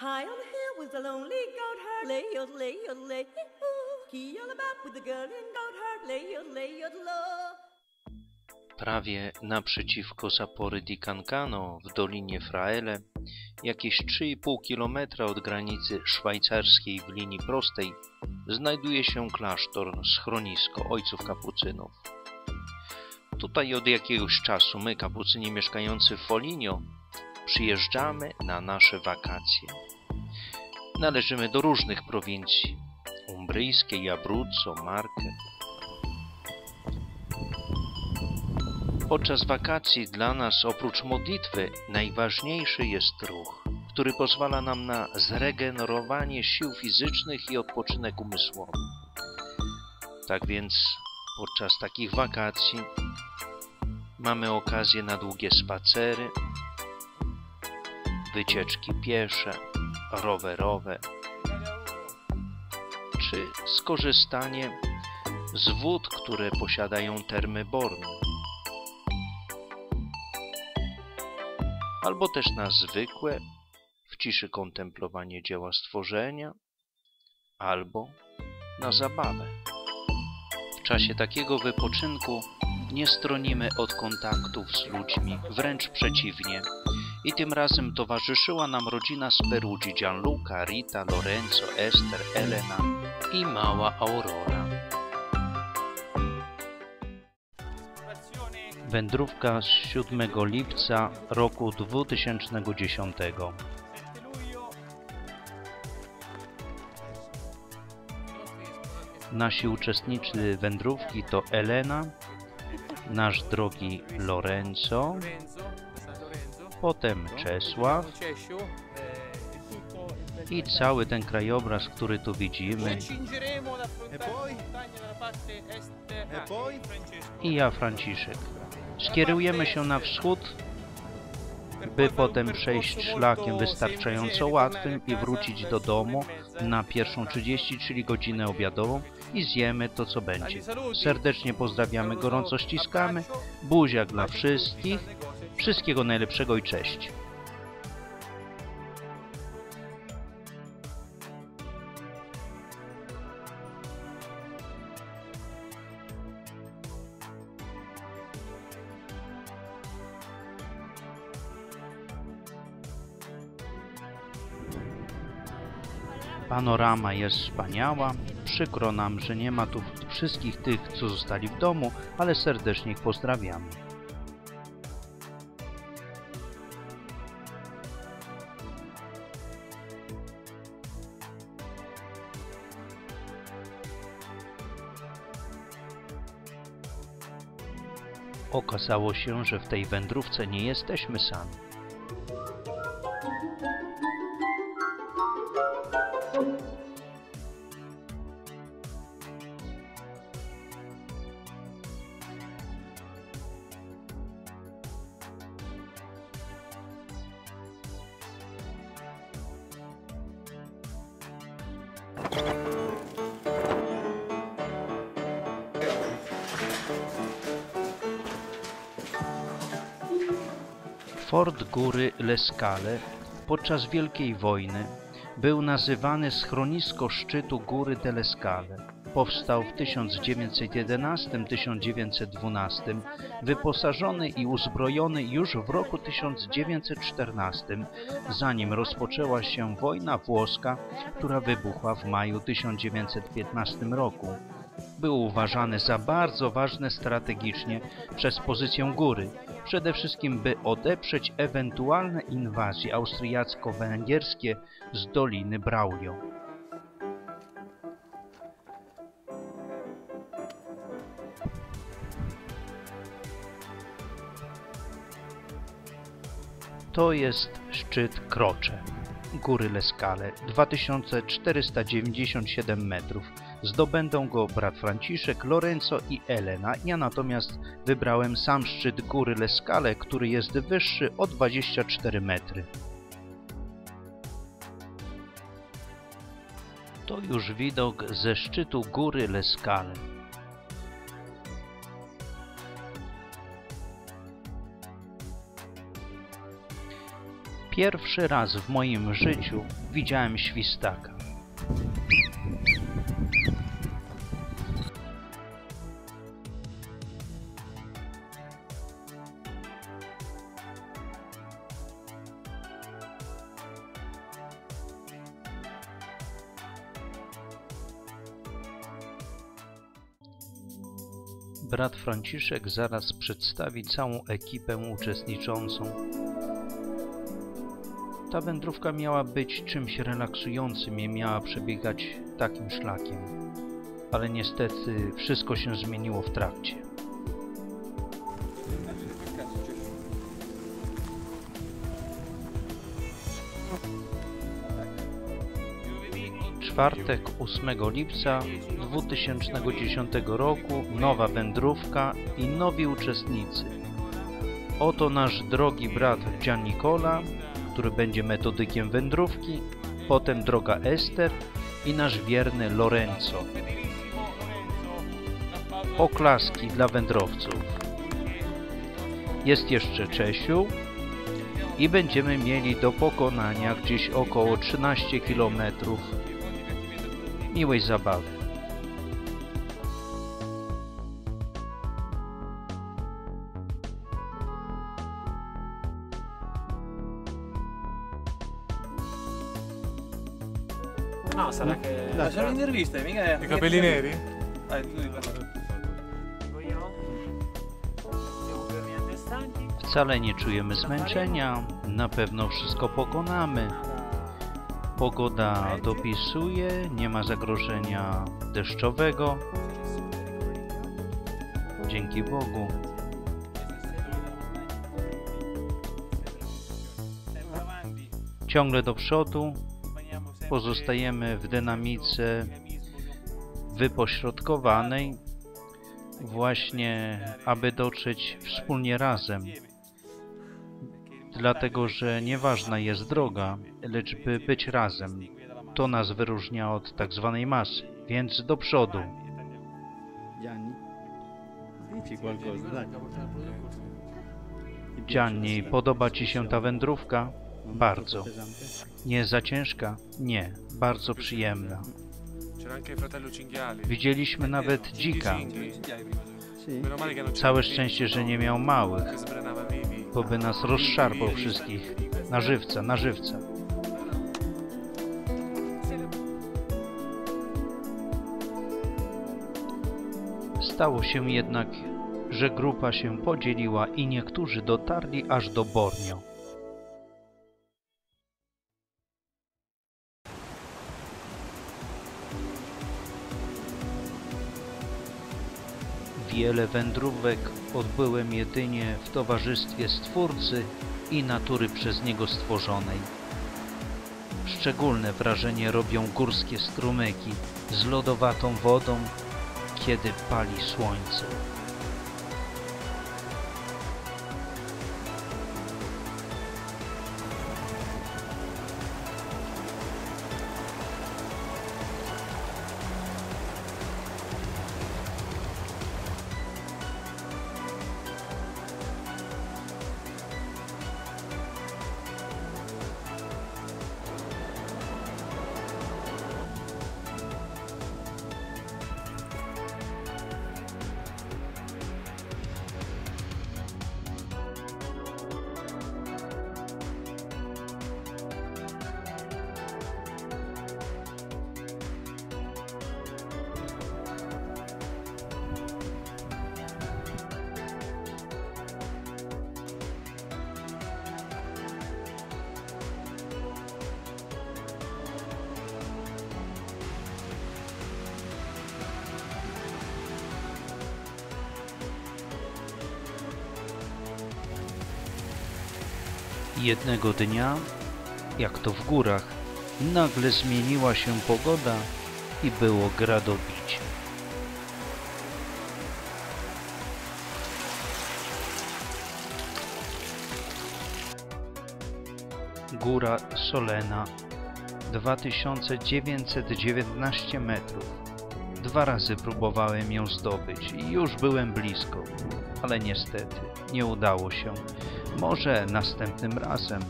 High on the hill lonely goat herd. Lay yod, lay yod, lay ooh. He all about with the girl in goat herd. Lay lay. Prawie naprzeciwko zapory di Cancano w Dolinie Fraele, jakieś 3,5 kilometra od granicy szwajcarskiej w linii prostej, znajduje się klasztor, schronisko ojców kapucynów. Tutaj od jakiegoś czasu my, kapucyni mieszkający w Foligno, przyjeżdżamy na nasze wakacje. Należymy do różnych prowincji umbryjskiej, Abruzzo, Marke. Podczas wakacji dla nas oprócz modlitwy najważniejszy jest ruch, który pozwala nam na zregenerowanie sił fizycznych i odpoczynek umysłowy. Tak więc podczas takich wakacji mamy okazję na długie spacery, wycieczki piesze, rowerowe czy skorzystanie z wód, które posiadają termy Bornu. Albo też na zwykłe, w ciszy kontemplowanie dzieła stworzenia, albo na zabawę. W czasie takiego wypoczynku nie stronimy od kontaktów z ludźmi, wręcz przeciwnie. I tym razem towarzyszyła nam rodzina z Perugii Gianluca, Rita, Lorenzo, Esther, Elena i mała Aurora. Wędrówka z 7 lipca roku 2010. Nasi uczestnicy wędrówki to Elena, nasz drogi Lorenzo, potem Czesław i cały ten krajobraz, który tu widzimy i ja Franciszek. Skierujemy się na wschód, by potem przejść szlakiem wystarczająco łatwym i wrócić do domu na pierwszą 30, czyli godzinę obiadową i zjemy to, co będzie. Serdecznie pozdrawiamy, gorąco ściskamy. Buziak dla wszystkich. Wszystkiego najlepszego i cześć. Panorama jest wspaniała. Przykro nam, że nie ma tu wszystkich tych, co zostali w domu, ale serdecznie ich pozdrawiamy. Okazało się, że w tej wędrówce nie jesteśmy sami. Fort Góry Leskale podczas Wielkiej Wojny był nazywany schronisko szczytu Góry de Leskale. Powstał w 1911-1912, wyposażony i uzbrojony już w roku 1914, zanim rozpoczęła się wojna włoska, która wybuchła w maju 1915 roku. Był uważany za bardzo ważne strategicznie przez pozycję góry, przede wszystkim by odeprzeć ewentualne inwazje austriacko-węgierskie z Doliny Braulio. To jest szczyt Krocze, góry Leskale, 2497 metrów. Zdobędą go brat Franciszek, Lorenzo i Elena. Ja natomiast wybrałem sam szczyt góry Leskale, który jest wyższy o 24 metry. To już widok ze szczytu góry Leskale. Pierwszy raz w moim życiu widziałem świstaka. Brat Franciszek zaraz przedstawi całą ekipę uczestniczącą. Ta wędrówka miała być czymś relaksującym i miała przebiegać takim szlakiem. Ale niestety wszystko się zmieniło w trakcie. Czwartek 8 lipca 2010 roku nowa wędrówka i nowi uczestnicy. Oto nasz drogi brat Gian Nicola, który będzie metodykiem wędrówki, potem droga Ester i nasz wierny Lorenzo. Oklaski dla wędrowców. Jest jeszcze Czesiu i będziemy mieli do pokonania gdzieś około 13 km miłej zabawy. No, sarà che... Dai, sono interviste, mica... I capelli neri? Dai, tu. Vogliamo? Siamo veramente stanchi? Wcale nie czujemy zmęczenia, na pewno wszystko pokonamy. Pogoda dopisuje, nie ma zagrożenia deszczowego. Dzięki Bogu. Ciągle do przodu, pozostajemy w dynamice wypośrodkowanej, właśnie aby dotrzeć wspólnie razem. Dlatego, że nieważna jest droga, lecz by być razem. To nas wyróżnia od tak zwanej masy, więc do przodu. Gianni? Podoba Ci się ta wędrówka? Non Bardzo. troppo pesante? Nie za ciężka? Nie, bardzo przyjemna. Widzieliśmy nawet dzika. Całe szczęście, że nie miał małych, bo by nas rozszarpał wszystkich. Na żywca, na żywca. Stało się jednak, że grupa się podzieliła i niektórzy dotarli aż do Borneo. Wiele wędrówek odbyłem jedynie w towarzystwie Stwórcy i natury przez Niego stworzonej. Szczególne wrażenie robią górskie strumyki z lodowatą wodą, kiedy pali słońce. Jednego dnia, jak to w górach, nagle zmieniła się pogoda i było gradobicie. Góra Solena 2919 metrów. Dwa razy próbowałem ją zdobyć i już byłem blisko, ale niestety nie udało się. Może następnym razem.